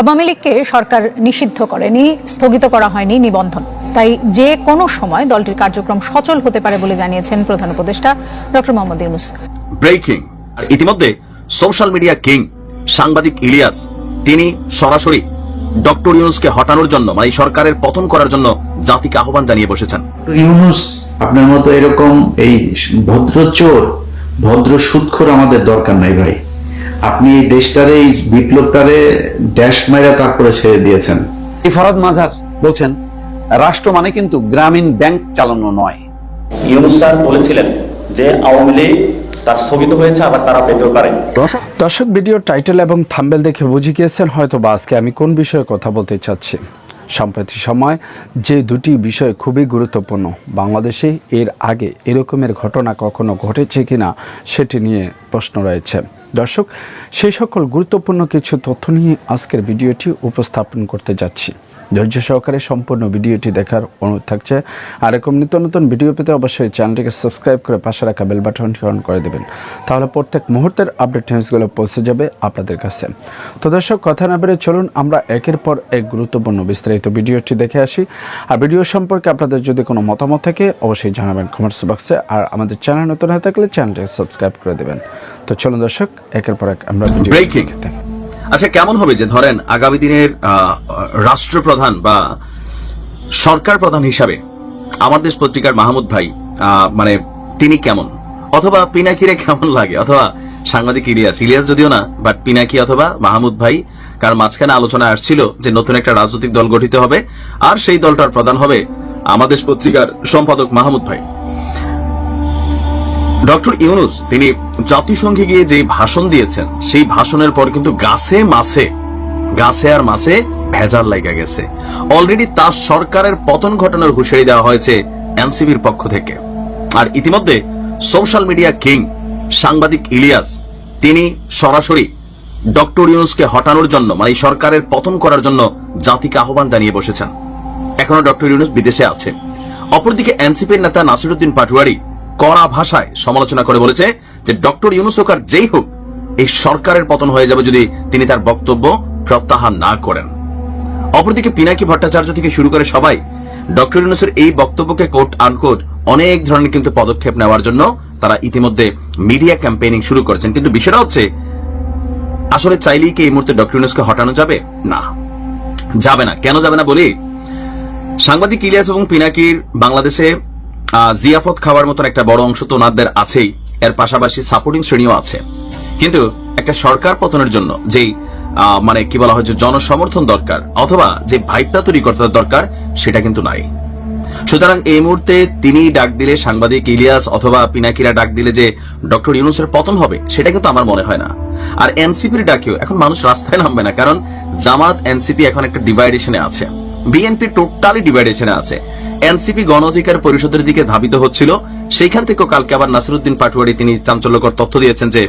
আওয়ামী লীগকে সরকার নিষিদ্ধ করেনি স্থগিত করা হয়নি নিবন্ধন। তাই যে কোনো সময় দলটির কার্যক্রম সচল হতে পারে বলে জানিয়েছেন প্রধান উপদেষ্টা ডক্টর মোহাম্মদ ইউনুস। ব্রেকিং আর ইতিমধ্যে সোশ্যাল মিডিয়া কিং সাংবাদিক ইলিয়াস তিনি সরাসরি ডক্টর ইউনুসকে হটানোর জন্য মানে এই সরকারের পতন করার জন্য জাতিকে আহ্বান জানিয়ে বসেছেন। ইউনুস আপনার মতো এরকম এই ভদ্র চোর ভদ্র সুৎখোর আমাদের দরকার নাই ভাই। আপনি এই দেশটারে এই বিপ্লবটারে ড্যাশ মাইরা তারপরে ছেড়ে দিয়েছেন। এই ফরাদ মাঝার বলছেন রাষ্ট্র মানে কিন্তু গ্রামীণ ব্যাংক চালানো নয়। ইউনুস স্যার বলেছিলেন যে আওয়ামী লীগ তার স্থগিত হয়েছে আবার তারা পেতেও পারে। দর্শক ভিডিও টাইটেল এবং থাম্বেল দেখে বুঝে গিয়েছেন হয়তো বা আজকে আমি কোন বিষয়ে কথা বলতে চাচ্ছি। সম্প্রতি সময় যে দুটি বিষয় খুবই গুরুত্বপূর্ণ বাংলাদেশে এর আগে এরকমের ঘটনা কখনো ঘটেছে কিনা সেটি নিয়ে প্রশ্ন রয়েছে। দর্শক সেই সকল গুরুত্বপূর্ণ কিছু তথ্য নিয়ে আজকের ভিডিওটি উপস্থাপন করতে যাচ্ছি। ধৈর্য সহকারে সম্পূর্ণ ভিডিওটি দেখার অনুরোধ থাকছে। আর এরকম নিত্য নতুন ভিডিও পেতে অবশ্যই চ্যানেলটিকে সাবস্ক্রাইব করে পাশে রাখা বেল বাটনটি অন করে দেবেন। তাহলে প্রত্যেক মুহূর্তের আপডেট নিউজগুলো পৌঁছে যাবে আপনাদের কাছে। তো দর্শক কথা না বেড়ে চলুন আমরা একের পর এক গুরুত্বপূর্ণ বিস্তারিত ভিডিওটি দেখে আসি। আর ভিডিও সম্পর্কে আপনাদের যদি কোনো মতামত থাকে অবশ্যই জানাবেন কমেন্টস বক্সে আর আমাদের চ্যানেল নতুন হয়ে থাকলে চ্যানেলটিকে সাবস্ক্রাইব করে দেবেন। তো চলুন দর্শক একের পর এক আমরা ভিডিও Breaking. আচ্ছা কেমন হবে যে ধরেন আগামী দিনের রাষ্ট্রপ্রধান বা সরকার প্রধান হিসাবে আমার দেশ পত্রিকার মাহমুদ ভাই মানে তিনি কেমন? অথবা পিনাকিরে কেমন লাগে? অথবা সাংবাদিক ইলিয়াস ইলিয়াস যদিও না বাট পিনাকি অথবা মাহমুদ ভাই, কার মাঝখানে আলোচনা আসছিল যে নতুন একটা রাজনৈতিক দল গঠিত হবে, আর সেই দলটার প্রধান হবে আমাদের পত্রিকার সম্পাদক মাহমুদ ভাই। ডক্টর ইউনুস, তিনি জাতিসংঘে গিয়ে যে ভাষণ দিয়েছেন, সেই ভাষণের পর কিন্তু গাছে মাসে গাছে আর মাসে ভেজাল লাগা গেছে। অলরেডি তার সরকারের পতন ঘটনার হুঁশিয়ারি দেওয়া হয়েছে এনসিবির পক্ষ থেকে। আর ইতিমধ্যে সোশ্যাল মিডিয়া কিং, সাংবাদিক ইলিয়াস, তিনি সরাসরি ডক্টর ইউনুসকে হটানোর জন্য মানে সরকারের পতন করার জন্য জাতিকে আহ্বান জানিয়ে বসেছেন। এখনও ডক্টর ইউনুস বিদেশে আছে। অপরদিকে এনসিপির নেতা নাসিরুদ্দিন পাটুয়ারি কড়া ভাষায় সমালোচনা করে বলেছে যে ডক্টর ইউনুস হোক আর যেই হোক, এই সরকারের পতন হয়ে যাবে যদি তিনি তার বক্তব্য প্রত্যাহার না করেন। অপরদিকে পিনাকি ভট্টাচার্য থেকে শুরু করে সবাই ডক্টর ইউনুসের এই বক্তব্যকে কোট আনকোট অনেক ধরনের কিন্তু পদক্ষেপ নেওয়ার জন্য তারা ইতিমধ্যে মিডিয়া ক্যাম্পেইনিং শুরু করেছেন। কিন্তু বিষয়টা হচ্ছে, আসলে চাইলেই কি এই মুহূর্তে ডক্টর ইউনুসকে হটানো যাবে? না। যাবে না। কেন যাবে না বলি, সাংবাদিক ইলিয়াস এবং পিনাকির বাংলাদেশে জিয়াফত খাওয়ার মতন একটা বড় অংশ তো ওনাদের আছেই। এর পাশাপাশি সাপোর্টিং শ্রেণীও আছে। কিন্তু একটা সরকার পতনের জন্য যেই মানে কি বলা হয় যে জনসমর্থন দরকার, অথবা যে ভাইবটা তৈরি করতে দরকার, সেটা কিন্তু নাই। সুতরাং এই মুহূর্তে তিনি ডাক দিলে সাংবাদিক ইলিয়াস অথবা পিনাকিরা ডাক দিলে যে ডক্টর ইউনুসের পতন হবে, সেটা কিন্তু আমার মনে হয় না। আর এনসিপির ডাকেও এখন মানুষ রাস্তায় নামবে না, কারণ জামাত এনসিপি এখন একটা ডিভাইডেশনে আছে। বিএনপি টোটালি ডিভাইডেশনে আছে। এনসিপি গণ অধিকার পরিষদের দিকে ধাবিত হচ্ছিল। সেইখান থেকেও কালকে আবার নাসিরুদ্দিন পাটুয়ারি তিনি চাঞ্চল্যকর তথ্য দিয়েছেন যে,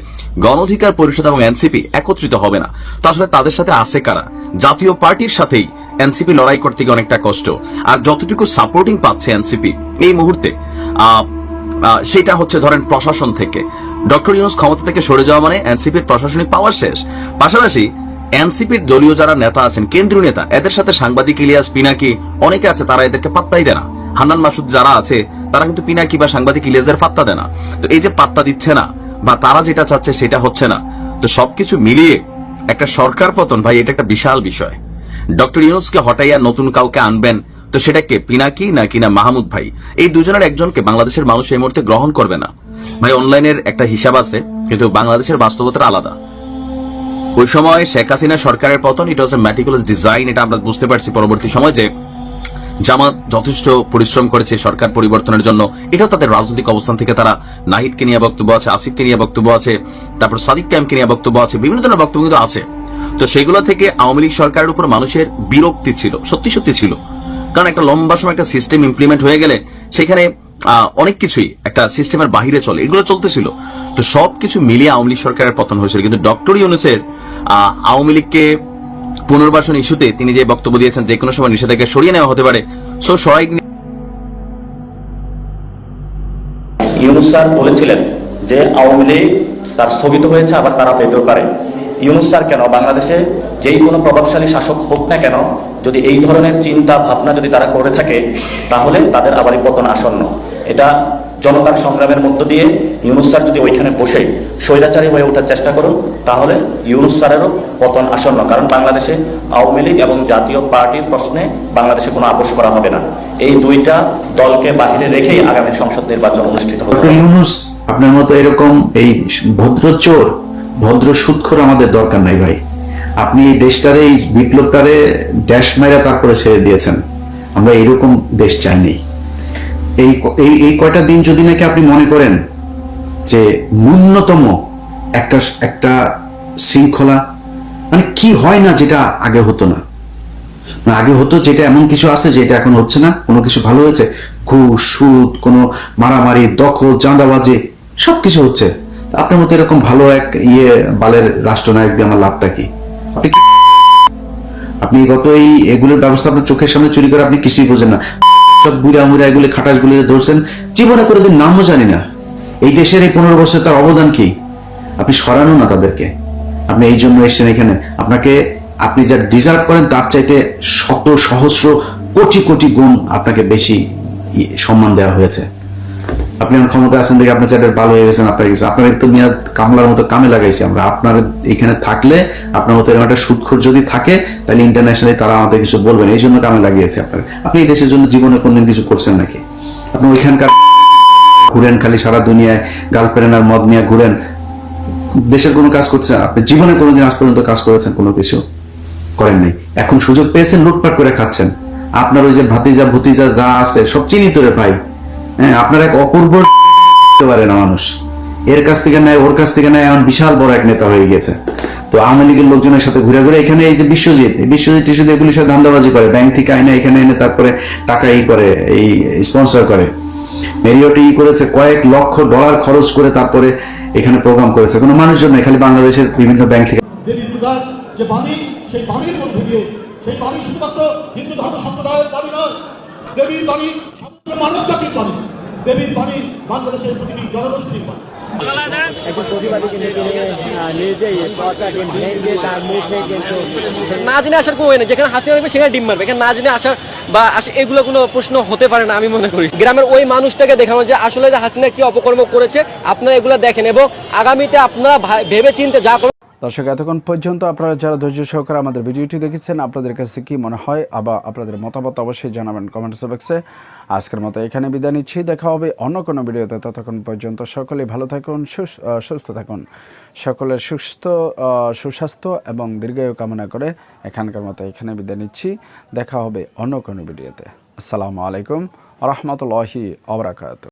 গণ অধিকার পরিষদ এবং এনসিপি একত্রিত হবে না। তো আসলে তাদের সাথে আছে কারা? জাতীয় পার্টির সাথেই এনসিপি লড়াই করতে গিয়ে অনেকটা কষ্ট। আর যতটুকু সাপোর্টিং পাচ্ছে এনসিপি এই মুহূর্তে সেটা হচ্ছে ধরেন প্রশাসন থেকে। ডক্টর ইউনুস ক্ষমতা থেকে সরে যাওয়া মানে এনসিপির প্রশাসনিক পাওয়ার শেষ। পাশাপাশি এনসিপির দলীয় যারা নেতা আছেন, কেন্দ্রীয় নেতা, এদের সাথে সাংবাদিক ইলিয়াস পিনাকি, অনেকে আছে তারা এদেরকে পাত্তাই দেয় না। হান্নান মাসুদ যারা আছে, তারা কিন্তু পিনাকি বা সাংবাদিক ইলিয়াসদের পাত্তা দেয় না। তো এই যে পাত্তা দিচ্ছে না, বা তারা যেটা চাচ্ছে সেটা হচ্ছে না, তো সবকিছু মিলিয়ে একটা সরকার পতন, ভাই, এটা একটা বিশাল বিষয়। ডক্টর ইউনুসকে হটাইয়া নতুন কাউকে আনবেন, তো সেটাকে পিনাকি না কিনা মাহমুদ ভাই? এই দুজনের একজনকে বাংলাদেশের মানুষ এই মুহূর্তে গ্রহণ করবে না। ভাই, অনলাইনের একটা হিসাব আছে, কিন্তু বাংলাদেশের বাস্তবতা আলাদা। ওই সময় শেখ হাসিনা সরকারের পতন ইট ওয়াজ এ ম্যাটিকুলাস ডিজাইন এটা আমরা বুঝতে পারছি পরবর্তী সময় যে জামাত যথেষ্ট পরিশ্রম করেছে সরকার পরিবর্তনের জন্য। এটাও তাদের রাজনৈতিক অবস্থান থেকে তারা নাহিদকে নিয়ে বক্তব্য আছে, আসিফকে নিয়ে বক্তব্য আছে, তারপর সাদিক ক্যাম্পকে নিয়ে বক্তব্য আছে, বিভিন্ন ধরনের বক্তব্য কিন্তু আছে। তো সেগুলো থেকে আওয়ামী লীগ সরকারের উপর মানুষের বিরক্তি ছিল, সত্যি সত্যি ছিল। কারণ একটা লম্বা সময় একটা সিস্টেম ইমপ্লিমেন্ট হয়ে গেলে সেখানে অনেক কিছুই একটা সিস্টেমের বাহিরে চলে, এগুলো চলতেছিল। তো সবকিছু মিলিয়ে আওয়ামী লীগ সরকারের পতন হয়েছিল। কিন্তু ডক্টর ইউনুসের আওয়ামী লীগকে পুনর্বাসন ইস্যুতে তিনি যে বক্তব্য দিয়েছেন, যে কোনো সময় নিষেধাজ্ঞা সরিয়ে নেওয়া হতে পারে। সো সরাই ইউনুস স্যার বলেছিলেন যে আওয়ামী লীগ তার স্থগিত হয়েছে, আবার তারা পেতেও পারে। ইউনুস স্যার কেন, বাংলাদেশে যেই কোনো প্রভাবশালী শাসক হোক না কেন, যদি এই ধরনের চিন্তা, ভাবনা যদি তারা করে থাকে, তাহলে তাদের আবারই পতন আসন্ন। এটা জনতার সংগ্রামের মধ্য দিয়ে ইউনুস স্যার যদি ওইখানে বসে স্বৈরাচারী হয়ে ওঠার চেষ্টা করুন, তাহলে ইউনুস স্যারেরও পতন আসন্ন। কারণ বাংলাদেশে আওয়ামী লীগ এবং জাতীয় পার্টির প্রশ্নে বাংলাদেশে কোনো আপোষ করা হবে না। এই দুইটা দলকে বাহিরে রেখেই আগামী সংসদ নির্বাচন অনুষ্ঠিত হবে। ইউনুস, আপনার মতো এরকম এই ভদ্র চোর ভদ্র সুৎখর আমাদের দরকার নাই ভাই। আপনি এই দেশটারে, এই বিপ্লবটারে ড্যাশ মাইরা তারপরে ছেড়ে দিয়েছেন। আমরা এরকম দেশ চাইনি এই এই কয়টা দিন যদি নাকি আপনি মনে করেন যে ন্যূনতম একটা একটা শৃঙ্খলা মানে কি হয় না যেটা আগে হতো না? আগে হতো যেটা এমন কিছু আছে যেটা এখন হচ্ছে না, কোনো কিছু ভালো হয়েছে? ঘুষ, সুদ, কোনো মারামারি, দখল, চাঁদাবাজি, সবকিছু হচ্ছে। তা আপনার মতো এরকম ভালো এক ইয়ে বালের রাষ্ট্রনায়ক দিয়ে আমার লাভটা কি? আপনি আপনি গত এই এগুলোর ব্যবস্থা আপনার চোখের সামনে চুরি করে আপনি কিছুই বোঝেন না। সব বুড়া মুড়া এগুলি খাটাস গুলি ধরছেন। জীবনে কোনোদিন নামও জানি না। এই দেশের এই পনেরো বছর তার অবদান কি? আপনি সরানো না তাদেরকে। আপনি এই জন্য এসেছেন এখানে। আপনাকে আপনি যা ডিজার্ভ করেন তার চাইতে শত সহস্র কোটি কোটি গুণ আপনাকে বেশি সম্মান দেওয়া হয়েছে। আপনি এখন ক্ষমতা আছেন দেখে আপনার চ্যাটের ভালো হয়ে গেছেন, আপনার কিছু আপনার একটু মেয়াদ কামলার মতো কামে লাগাইছি আমরা। আপনার এখানে থাকলে, আপনার মতো এরকম একটা সুদখোর যদি থাকে, তাহলে ইন্টারন্যাশনালি তারা আমাদের কিছু বলবেন। এই জন্য কামে লাগিয়েছে আপনার আপনি এই দেশের জন্য জীবনে কোনদিন কিছু করছেন নাকি? আপনি ওইখানকার ঘুরেন খালি সারা দুনিয়ায় গার্লফ্রেন্ড আর মদ নিয়ে ঘুরেন। দেশের কোনো কাজ করছেন? আপনি জীবনে কোনোদিন আজ পর্যন্ত কাজ করেছেন কোনো কিছু? করেন নাই। এখন সুযোগ পেয়েছেন, লুটপাট করে খাচ্ছেন। আপনার ওই যে ভাতিজা, ভতিজা যা আছে, সব চিনি তোরে ভাই। হ্যাঁ আপনার এক অপূর্ব পারে না মানুষ। এর কাছ থেকে নেয়, ওর কাছ থেকে নেয় এখন বিশাল বড় এক নেতা হয়ে গেছে তো আওয়ামী লীগের লোকজনের সাথে ঘুরে ঘুরে এখানে এই যে বিশ্বজিৎ বিশ্বজিৎ টিশ্বজিৎ এগুলির সাথে ধান্দাবাজি করে। ব্যাংক থেকে আইনে এখানে এনে তারপরে টাকা ই করে, এই স্পন্সর করে। মেরিওটি ই করেছে, কয়েক লক্ষ ডলার খরচ করে তারপরে এখানে প্রোগ্রাম করেছে। কোনো মানুষজন নয় খালি বাংলাদেশের বিভিন্ন ব্যাংক থেকে। যে বাণী, সেই বাণীর মধ্যে দিয়ে, সেই বাণী শুধুমাত্র হিন্দু ধর্ম সম্প্রদায়ের বাণী নয়, দেবীর বাণী মানব দেবীর বাংলাদেশের প্রতিটি জনগোষ্ঠীর না জেনে আসার কোনো নেই। যেখানে হাসিনা দেখবে সেখানে ডিম মারবে। এখানে না জেনে আসার বা এগুলো কোনো প্রশ্ন হতে পারে না আমি মনে করি। গ্রামের ওই মানুষটাকে দেখানো যে আসলে যে হাসিনা কি অপকর্ম করেছে, আপনারা এগুলো দেখেন এবং আগামীতে আপনারা ভেবে চিনতে যা দর্শক, এতক্ষণ পর্যন্ত আপনারা যারা ধৈর্য সহকারে আমাদের ভিডিওটি দেখেছেন, আপনাদের কাছে কি মনে হয় আবার আপনাদের মতামত অবশ্যই জানাবেন কমেন্টস বক্সে আজকের মতো এখানে বিদায় নিচ্ছি। দেখা হবে অন্য কোনো ভিডিওতে। ততক্ষণ পর্যন্ত সকলেই ভালো থাকুন, সুস- সুস্থ থাকুন। সকলের সুস্থ সুস্বাস্থ্য এবং দীর্ঘায়ু কামনা করে এখানকার মতো এখানে বিদায় নিচ্ছি। দেখা হবে অন্য কোনো ভিডিওতে। আসসালামু আলাইকুম রহমতুল্লাহি আবরাকাত